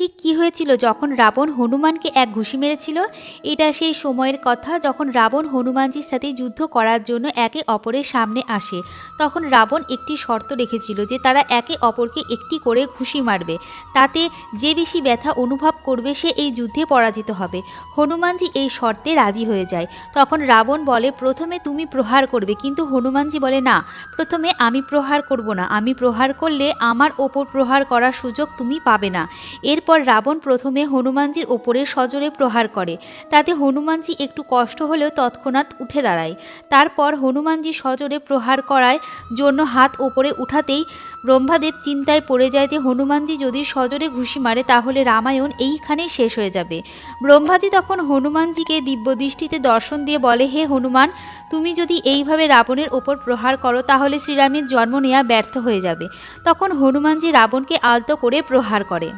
ঠিক কি হয়েছিল যখন রাবণ হনুমানকে এক ঘুষি মেরেছিল? এটা সেই সময়ের কথা, যখন রাবণ হনুমানজির সাথে যুদ্ধ করার জন্য একে অপরের সামনে আসে। তখন রাবণ একটি শর্ত রেখেছিল যে তারা একে অপরকে একটি করে ঘুষি মারবে। তাতে যে বেশি ব্যথা অনুভব করবে, সে এই যুদ্ধে পরাজিত হবে। হনুমানজি এই শর্তে রাজি হয়ে যায়। তখন রাবণ বলে, প্রথমে তুমি প্রহার করবে। কিন্তু হনুমানজি বলে, না, প্রথমে আমি প্রহার করব না। আমি প্রহার করলে আমার ওপর প্রহার করার সুযোগ তুমি পাবে না। এরপর রাবণ প্রথমে হনুমানজির ওপরে সজোরে প্রহার করে। তাতে হনুমানজি একটু কষ্ট হলেও তৎক্ষণাৎ উঠে দাঁড়ায়। তারপর হনুমানজি সজোরে প্রহার করার জন্য হাত ওপরে উঠাতেই ব্রহ্মাদেব চিন্তায় পড়ে যায় যে, হনুমানজি যদি সজোরে ঘুষি মারে, তাহলে রামায়ণ এইখানেই শেষ হয়ে যাবে। ব্রহ্মাজি তখন হনুমানজিকে দিব্যদৃষ্টিতে দর্শন দিয়ে বলে, হে হনুমান, তুমি যদি এইভাবে রাবণের ওপর প্রহার করো, তাহলে শ্রীরামের জন্ম নেওয়া ব্যর্থ হয়ে যাবে। তখন হনুমানজি রাবণকে আলতো করে প্রহার করে।